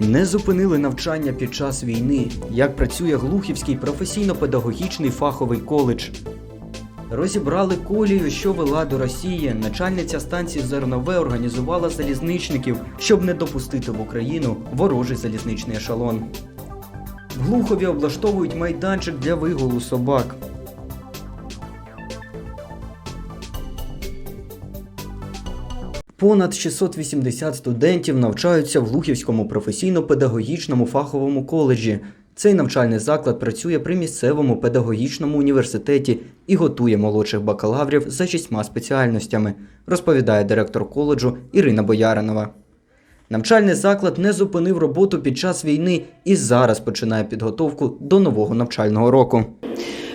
Не зупинили навчання під час війни. Як працює Глухівський професійно-педагогічний фаховий коледж. Розібрали колію, що вела до Росії. Начальниця станції Зернове організувала залізничників, щоб не допустити в Україну ворожий залізничний ешелон. В Глухові облаштовують майданчик для вигулу собак. Понад 680 студентів навчаються в Глухівському професійно-педагогічному фаховому коледжі. Цей навчальний заклад працює при місцевому педагогічному університеті і готує молодших бакалаврів за шістьма спеціальностями, розповідає директор коледжу Ірина Бояринова. Навчальний заклад не зупинив роботу під час війни і зараз починає підготовку до нового навчального року.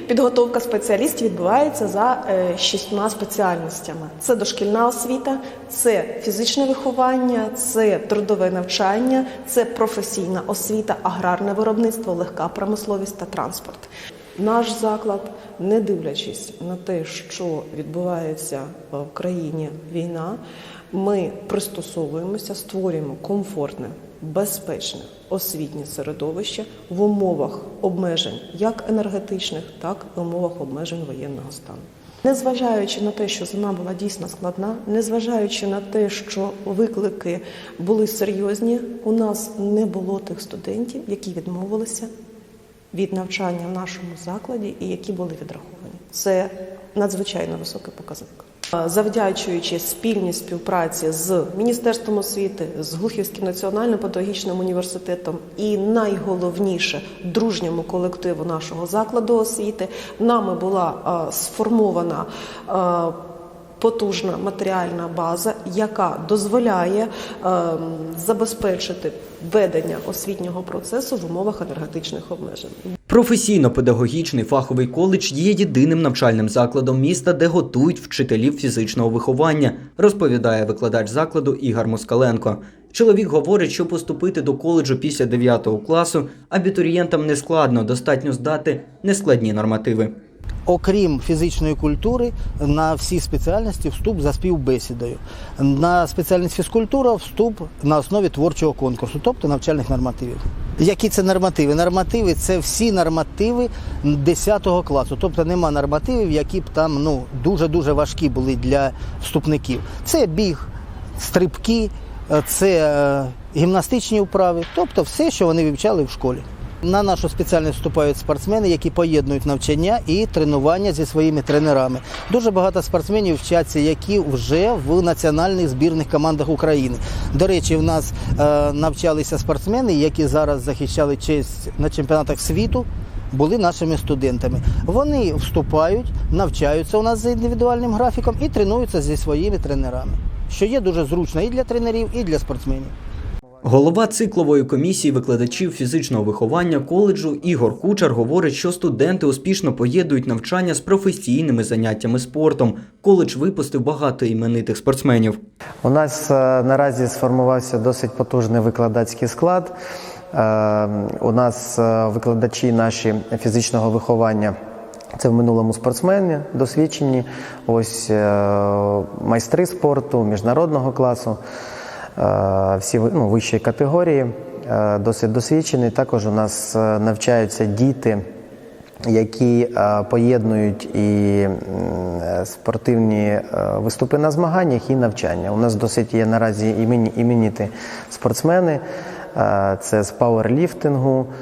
Підготовка спеціалістів відбувається за е, шістьма спеціальностями: це дошкільна освіта, це фізичне виховання, це трудове навчання, це професійна освіта, аграрне виробництво, легка промисловість та транспорт. Наш заклад, не дивлячись на те, що відбувається в країні війна, ми пристосовуємося, створюємо комфортне, безпечне освітнє середовище в умовах обмежень як енергетичних, так і в умовах обмежень воєнного стану. Незважаючи на те, що зима була дійсно складна, незважаючи на те, що виклики були серйозні, у нас не було тих студентів, які відмовилися від навчання в нашому закладі і які були відраховані. Це надзвичайно високий показник. Завдячуючи спільній співпраці з Міністерством освіти, з Глухівським національним педагогічним університетом і найголовніше дружньому колективу нашого закладу освіти, нами була сформована. Потужна матеріальна база, яка дозволяє е, забезпечити ведення освітнього процесу в умовах енергетичних обмежень. Професійно-педагогічний фаховий коледж є єдиним навчальним закладом міста, де готують вчителів фізичного виховання, розповідає викладач закладу Ігор Москаленко. Чоловік говорить, що поступити до коледжу після 9 класу абітурієнтам не складно, достатньо здати нескладні нормативи. Окрім фізичної культури, на всі спеціальності вступ за співбесідою. На спеціальність фізкультура вступ на основі творчого конкурсу, тобто навчальних нормативів. Які це нормативи? Нормативи це всі нормативи 10 класу. Тобто нема нормативів, які б там ну дуже-дуже важкі були для вступників. Це біг, стрибки, е, це е, гімнастичні вправи, тобто все, що вони вивчали в школі. На нашу спеціальність вступають спортсмени, які поєднують навчання і тренування зі своїми тренерами. Дуже багато спортсменів вчаться, які вже в національних збірних командах України. До речі, в нас е, навчалися спортсмени, які зараз захищали честь на чемпіонатах світу. Були нашими студентами. Вони вступають, навчаються у нас за індивідуальним графіком і тренуються зі своїми тренерами, що є дуже зручно і для тренерів, і для спортсменів. Голова циклової комісії викладачів фізичного виховання коледжу Ігор Кучер говорить, що студенти успішно поєднують навчання з професійними заняттями спортом. Коледж випустив багато іменитих спортсменів. У нас е, наразі сформувався досить потужний викладацький склад. Е, У нас е, викладачі наші фізичного виховання. Це в минулому спортсмени досвідчені, ось майстри спорту міжнародного класу, всі ви- ну, вищої категорії, е, досить досвідчені. Також у нас е, навчаються діти, які е, поєднують і е, спортивні е, виступи на змаганнях і навчання. У нас досить є наразі імені, іменіти спортсмени. Е, Це з пауерліфтингу, е,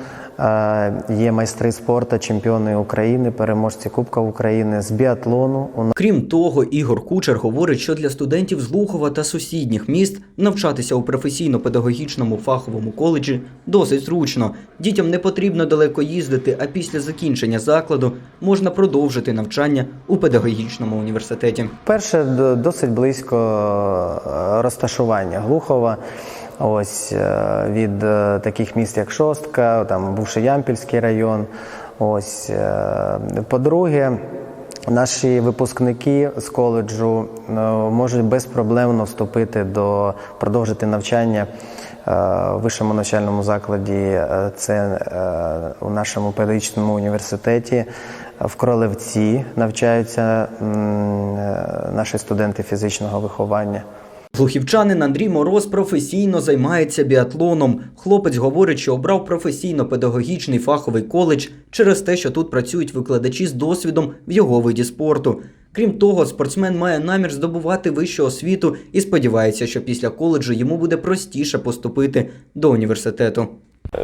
є майстри спорту, чемпіони України, переможці Кубка України, з біатлону. Крім того, Ігор Кучер говорить, що для студентів з Глухова та сусідніх міст навчатися у професійно-педагогічному фаховому коледжі досить зручно. Дітям не потрібно далеко їздити, а після закінчення закладу можна продовжити навчання у педагогічному університеті. Перше досить близько е, розташування Глухова. Ось е, від е, таких міст, як Шостка, там бувший Ямпільський район. Ось е, по-друге, наші випускники з коледжу можуть безпроблемно вступити до продовжити навчання в вищому навчальному закладі. Це у нашому педагогічному університеті. В Кролевці навчаються наші студенти фізичного виховання. Глухівчанин Андрій Мороз професійно займається біатлоном. Хлопець говорить, що обрав професійно-педагогічний фаховий коледж через те, що тут працюють викладачі з досвідом в його виді спорту. Крім того, спортсмен має намір здобувати вищу освіту і сподівається, що після коледжу йому буде простіше поступити до університету.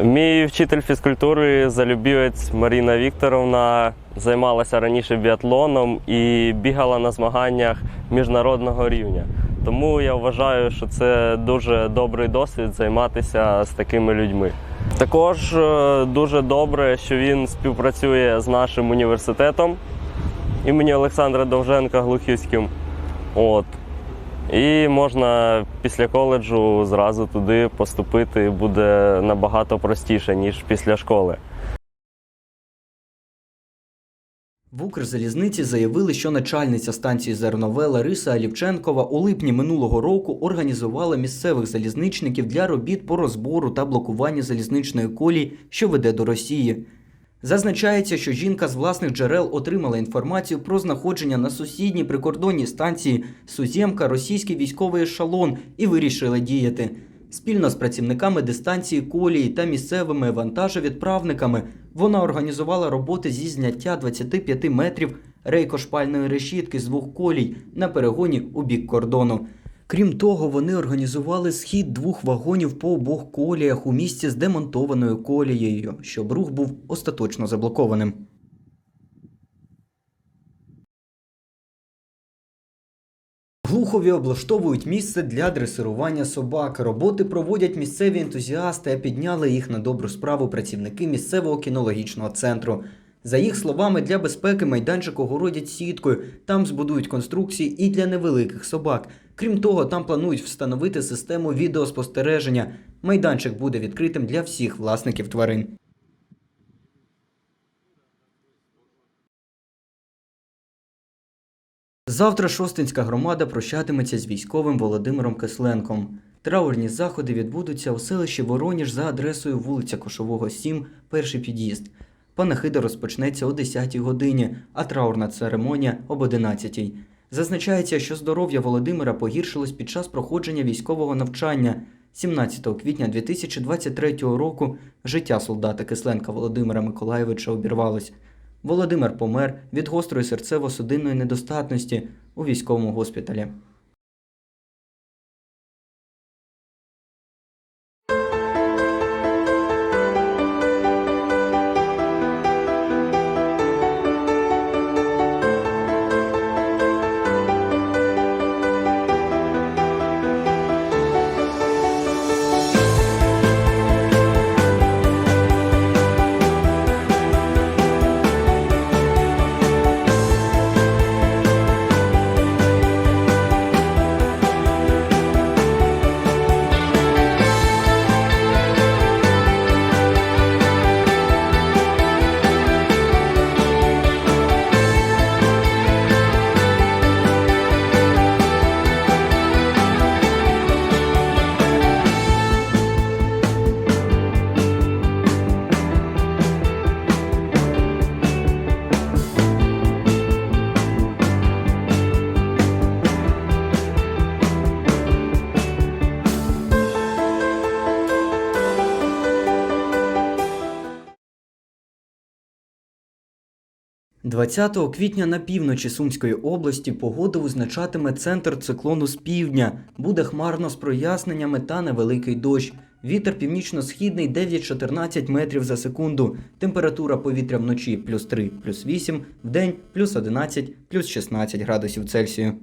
Мій вчитель фізкультури залюбівець Маріна Вікторовна займалася раніше біатлоном і бігала на змаганнях міжнародного рівня. Тому я вважаю, що це дуже добрий досвід займатися з такими людьми. Також е, дуже добре, що він співпрацює з нашим університетом імені Олександра Довженка Глухівським. От. І можна після коледжу зразу туди поступити буде набагато простіше, ніж після школи. В Укрзалізниці заявили, що начальниця станції Зернове Лариса Алівченкова у липні минулого року організувала місцевих залізничників для робіт по розбору та блокуванню залізничної колії, що веде до Росії. Зазначається, що жінка з власних джерел отримала інформацію про знаходження на сусідній прикордонній станції Сузємка російський військовий ешелон і вирішила діяти. Спільно з працівниками дистанції колії та місцевими вантажовідправниками вона організувала роботи зі зняття 25 метрів рейкошпальної решітки з двох колій на перегоні у бік кордону. Крім того, вони організували схід двох вагонів по обох коліях у місці з демонтованою колією, щоб рух був остаточно заблокованим. Глухові облаштовують місце для дресирування собак. Роботи проводять місцеві ентузіасти, а підняли їх на добру справу працівники місцевого кінологічного центру. За їх словами, для безпеки майданчик огородять сіткою. Там збудують конструкції і для невеликих собак. Крім того, там планують встановити систему відеоспостереження. Майданчик буде відкритим для всіх власників тварин. Завтра Шостинська громада прощатиметься з військовим Володимиром Кисленком. Траурні заходи відбудуться у селищі Вороніж за адресою вулиця Кошового, 7, перший під'їзд. Панахида розпочнеться о 10 годині, а траурна церемонія об 11. Зазначається, що здоров'я Володимира погіршилось під час проходження військового навчання. 17 квітня 2023 року життя солдата Кисленка Володимира Миколайовича обірвалось. Володимир помер від гострої серцево-судинної недостатності у військовому госпіталі. – 20 квітня на півночі Сумської області погоду визначатиме центр циклону з півдня. Буде хмарно з проясненнями та невеликий дощ. Вітер північно-східний 9-14 метрів за секунду. Температура повітря вночі плюс 3, плюс 8, вдень плюс 11, плюс 16 градусів Цельсію.